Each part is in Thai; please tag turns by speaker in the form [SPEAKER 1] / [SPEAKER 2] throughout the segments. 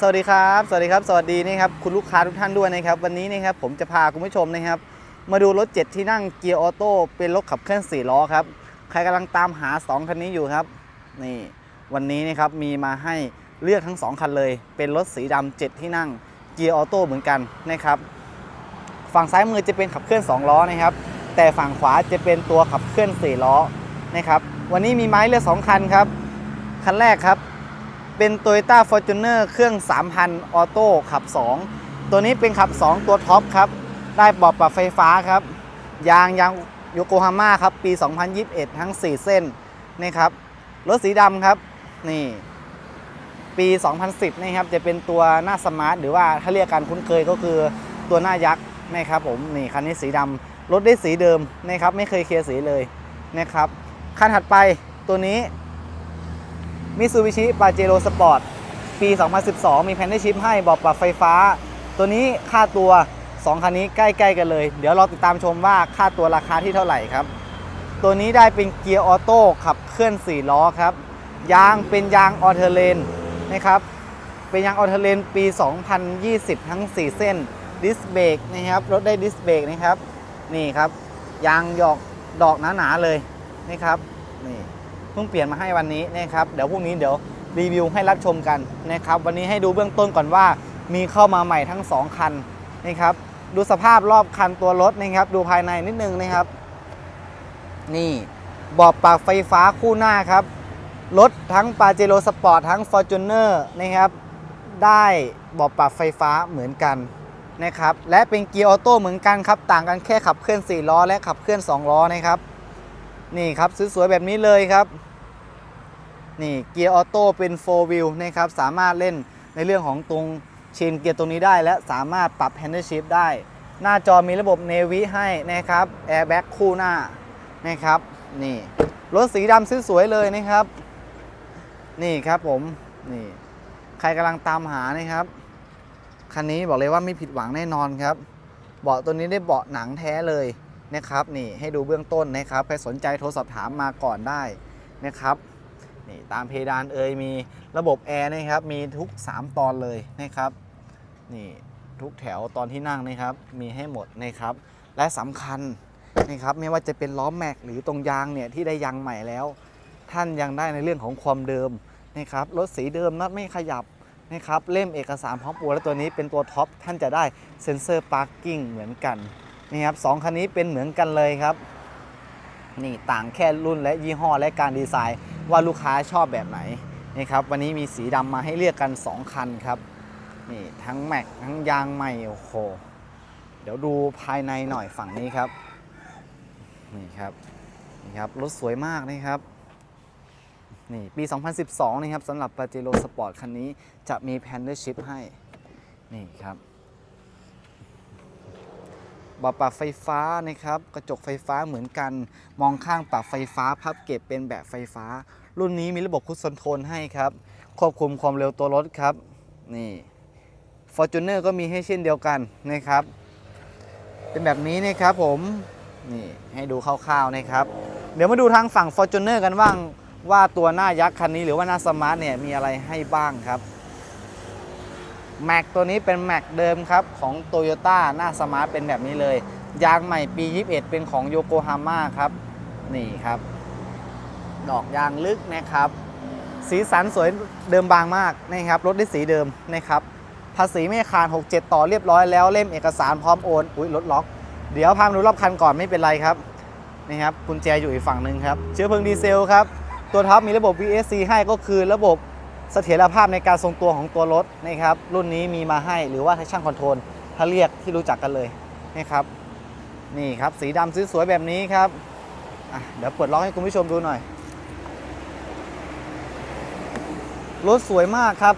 [SPEAKER 1] สวัสดีครับ สวัสดีครับ สวัสดีนะครับคุณลูกค้าทุกท่านด้วยนะครับ วันนี้นะครับผมจะพาคุณผู้ชมนะครับ มาดูรถ 7 ที่นั่งเกียร์ออโต้เป็นรถขับเคลื่อน4ล้อครับ ใครกำลังตามหา 2 คันนี้อยู่ครับ นี่วันนี้นะครับมีมาให้เลือกทั้ง 2 คันเลย เป็นรถสีดำ7ที่นั่งเกียร์ออโต้เหมือนกันนะครับ ฝั่งซ้ายมือจะเป็นขับเคลื่อน 2 ล้อนะครับ แต่ฝั่งขวาจะเป็นตัวขับเคลื่อน 4 ล้อนะครับ วันนี้มีไม้เลือก2คันครับ คันแรกครับ เป็น Toyota Fortuner เครื่อง 3,000 ออโต้ขับ 2 ตัวนี้เป็นขับ 2 ตัวท็อปครับ ได้บาะปรับไฟฟ้าครับ ยางยางโยโกฮาม่าครับ ปี 2021 ทั้ง 4 เส้น นี่ครับ รถสีดำครับ นี่ ปี 2010นะครับ จะเป็นตัวหน้าสมาร์ท หรือว่าถ้าเรียกการคุ้นเคยก็คือตัวหน้ายักษ์นะครับผม นี่คันนี้สีดำรถได้สีเดิมนะครับ ไม่เคยเคลียร์สีเลยนะครับ คันถัดไปตัวนี้ มิซูบิชิปาเจโรสปอร์ตปี 2012 มีแพนด้ชิพให้บอกปรับไฟฟ้า ตัวนี้ค่าตัว 2 คันนี้ใกล้ๆกันเลย เดี๋ยวเราติดตามชมว่าค่าตัวราคาที่เท่าไหร่ครับ ตัวนี้ได้เป็นเกียร์ออโต้ขับเคลื่อน 4 ล้อครับ ยางเป็นยางออเทเลนนะครับ เป็นยางออเทเลนปี 2020 ทั้ง 4 เส้นดิสเบรกนะครับ รถได้ดิสเบรกนะครับ นี่ครับ ยางหยอกดอกหนาๆเลยนะครับ นี่ เพิ่งเปลี่ยนมาให้วันนี้นะครับเดี๋ยวพรุ่งนี้เดี๋ยวรีวิวให้รับชมกันนะครับวันนี้ให้ดูเบื้องต้นก่อนว่ามีเข้ามาใหม่ทั้ง 2 คันนะครับดูสภาพรอบคันตัวรถนะครับ ดูภายในนิดนึงนะครับ นี่บาะปรับไฟฟ้าคู่หน้าครับรถทั้ง p a เจโ o สปอร์ตทั้ง Fortuner นะครับ ได้บาะปรับไฟฟ้าเหมือนกันนะครับ และเป็นเกียร์ออโต้เหมือนกันครับ ต่างกันแค่ขับเคลื่อน 4 ล้อ และขับเคลื่อน 2 ล้อนะครับ นี่ครับสวยๆแบบนี้เลยครับนี่เกียร์ออโต้เป็น4 wheel นะครับสามารถเล่นในเรื่องของตรงเชนเกียร์ตรงนี้ได้ และสามารถปรับ handle shift ได้ หน้าจอมีระบบ Navy ให้นะครับแอร์แบ็กคู่หน้านะครับนี่รถสีดำสวยๆเลยนะครับ นี่ครับผมนี่ใครกำลังตามหานะครับคันนี้บอกเลยว่าไม่ผิดหวังแน่นอนครับ เบาะตัวนี้ได้เบาะหนังแท้เลย นะครับนี่ให้ดูเบื้องต้นนะครับใครสนใจโทรสอบถามมาก่อนได้นะครับนี่ตามเพดานเอยมีระบบแอร์นะครับมีทุก 3 ตอนเลยนะครับนี่ทุกแถวตอนที่นั่งนะครับมีให้หมดนะครับและสำคัญนะครับไม่ว่าจะเป็นล้อแม็กหรือตรงยางเนี่ยที่ได้ยางใหม่แล้ว ท่านยังได้ในเรื่องของความเดิมนะครับรถสีเดิมนัดไม่ขยับนะครับเล่มเอกสารพร้อมโอนและตัวนี้เป็นตัวท็อปท่านจะได้เซ็นเซอร์พาร์กิ้งเหมือนกัน นี่ครับสองคันนี้เป็นเหมือนกันเลยครับ นี่ต่างแค่รุ่นและยี่ห้อและการดีไซน์ว่าลูกค้าชอบแบบไหนนี่ครับวันนี้มีสีดำมาให้เลือกกัน 2 คันครับนี่ทั้งแม็กทั้งยางใหม่โอ้โหเดี๋ยวดูภายในหน่อยฝั่งนี้ครับนี่ครับนี่ครับรถสวยมากนะครับนี่ปี 2012 นะครับสำหรับ Pajero Sport คันนี้จะมี p a n d e r Shift ให้นี่ครับ บาะปรับไฟฟ้านะครับ กระจกไฟฟ้าเหมือนกัน มองข้างปรับไฟฟ้าพับเก็บเป็นแบบไฟฟ้า รุ่นนี้มีระบบคุชคอนโทรลให้ครับ ควบคุมความเร็วตัวรถครับ นี่ Fortuner ก็มีให้เช่นเดียวกันนะครับ เป็นแบบนี้นะครับผม นี่ให้ดูคร่าวๆนะครับ เดี๋ยวมาดูทางฝั่ง Fortuner กันบ้างว่าตัวหน้ายักษ์คันนี้หรือว่าหน้าสมาร์ทเนี่ยมีอะไรให้บ้างครับ แม็กตัวนี้เป็นแม็กเดิมครับ ของ Toyota หน้าสมาร์ทเป็นแบบนี้เลย ยางใหม่ปี 21 เป็นของโยโกฮาม่าครับ นี่ครับ ดอกยางลึกนะครับ สีสันสวยเดิมบางมากนะครับ รถได้สีเดิมนะครับ ภาษีไม่ขาด 67 ต่อเรียบร้อยแล้วเล่มเอกสารพร้อมโอน อุ้ยรถล็อก เดี๋ยวพามาดูรอบคันก่อนไม่เป็นไรครับนี่ครับกุญแจอยู่อีกฝั่งหนึ่งครับ เชื้อเพลิงดีเซลครับ ตัวท็อปมีระบบ VSC ให้ก็คือระบบ เสถียรภาพในการทรงตัวของตัวรถนะครับรุ่นนี้มีมาให้หรือว่าให้ช่างคอนโทรลถ้าเรียกที่รู้จักกันเลยนะครับนี่ครับสีดำสวยๆแบบนี้ครับเดี๋ยวเปิดล็อกให้คุณผู้ชมดูหน่อย รถสวยมากครับ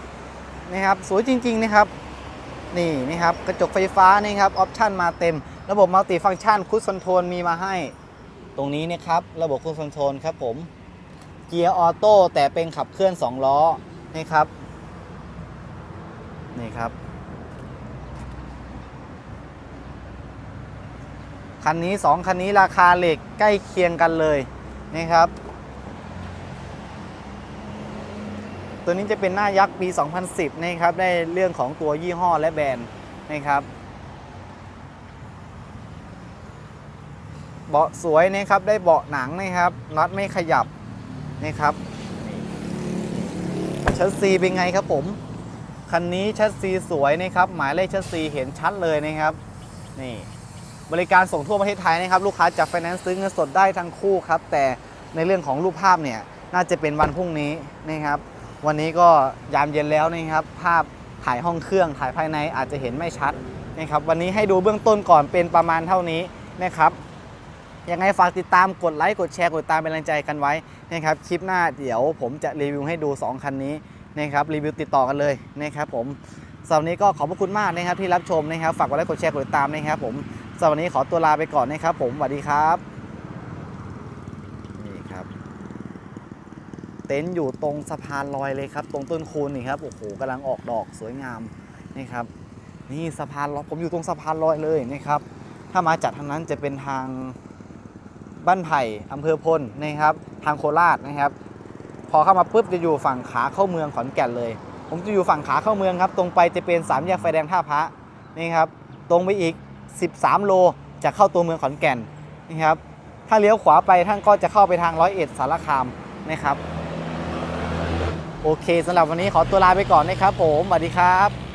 [SPEAKER 1] นะครับสวยจริง ๆนะครับนี่นี่ครับกระจกไฟฟ้านี่ครับออปชั่นมาเต็ม ระบบมัลติฟัง c t ชันคุชคอนโทรลมีมาให้ ตรงนี้นะครับ ระบบคุชคอนโทรลครับผมเกียร์ออโต้แต่เป็นขับเคลื่อน 2 ล้อ นี่ครับ นี่ครับ คันนี้ 2 คันนี้ราคาเหล็กใกล้เคียงกันเลย นี่ครับ ตัวนี้จะเป็นหน้ายักษ์ปี 2010 นะครับ ได้เรื่องของตัวยี่ห้อและแบรนด์นะครับเบาะสวยนะครับ ได้เบาะหนังนะครับน็อตไม่ขยับนะครับ ชัสซีเป็นไงครับผม คันนี้ชัสซีสวยนะครับ หมายเลขชัสซีเห็นชัดเลยนะครับ นี่ บริการส่งทั่วประเทศไทยนะครับ ลูกค้าจับไฟแนนซ์ซื้อเงินสดได้ทั้งคู่ครับ แต่ในเรื่องของรูปภาพเนี่ย น่าจะเป็นวันพรุ่งนี้นะครับ วันนี้ก็ยามเย็นแล้วนะครับ ภาพถ่ายห้องเครื่องถ่ายภายในอาจจะเห็นไม่ชัดนะครับ วันนี้ให้ดูเบื้องต้นก่อนเป็นประมาณเท่านี้นะครับ ยังไงฝากติดตามกดไลค์กดแชร์กดติดตามเป็นแรงใจกันไว้นะครับคลิปหน้าเดี๋ยวผมจะรีวิวให้ดู 2 คันนี้นะครับรีวิวติดต่อกันเลยนะครับผมสำหรับนนี้ก็ขอบพระคุณมากนะครับที่รับชมนะครับฝากกดไลค์กดแชร์กดติดตามนะครับผมสำหรับวันนี้ขอตัวลาไปก่อนนะครับผมสวัสดีครับนี่ครับ เต็นท์อยู่ตรงสะพานลอยเลยครับ ตรงต้นคูนนี่ครับโอ้โหกำลังออกดอกสวยงามนี่ครับนี่สะพานลอยผมอยู่ตรงสะพานลอยเลยนะครับ ถ้ามาจากทางนั้นจะเป็นทาง บ้านไผ่อำเภอพลนะครับ ทางโคราชนะครับ พอเข้ามาปุ๊บจะอยู่ฝั่งขาเข้าเมืองขอนแก่นเลย ผมจะอยู่ฝั่งขาเข้าเมืองครับ ตรงไปจะเป็นสามแยกไฟแดงท่าพระนี่ครับ ตรงไปอีก 13 โลจะเข้าตัวเมืองขอนแก่นนะครับ ถ้าเลี้ยวขวาไปท่านก็จะเข้าไปทางร้อยเอ็ดสารคามนะครับ โอเคสำหรับวันนี้ขอตัวลาไปก่อนนะครับ ผมสวัสดีครับ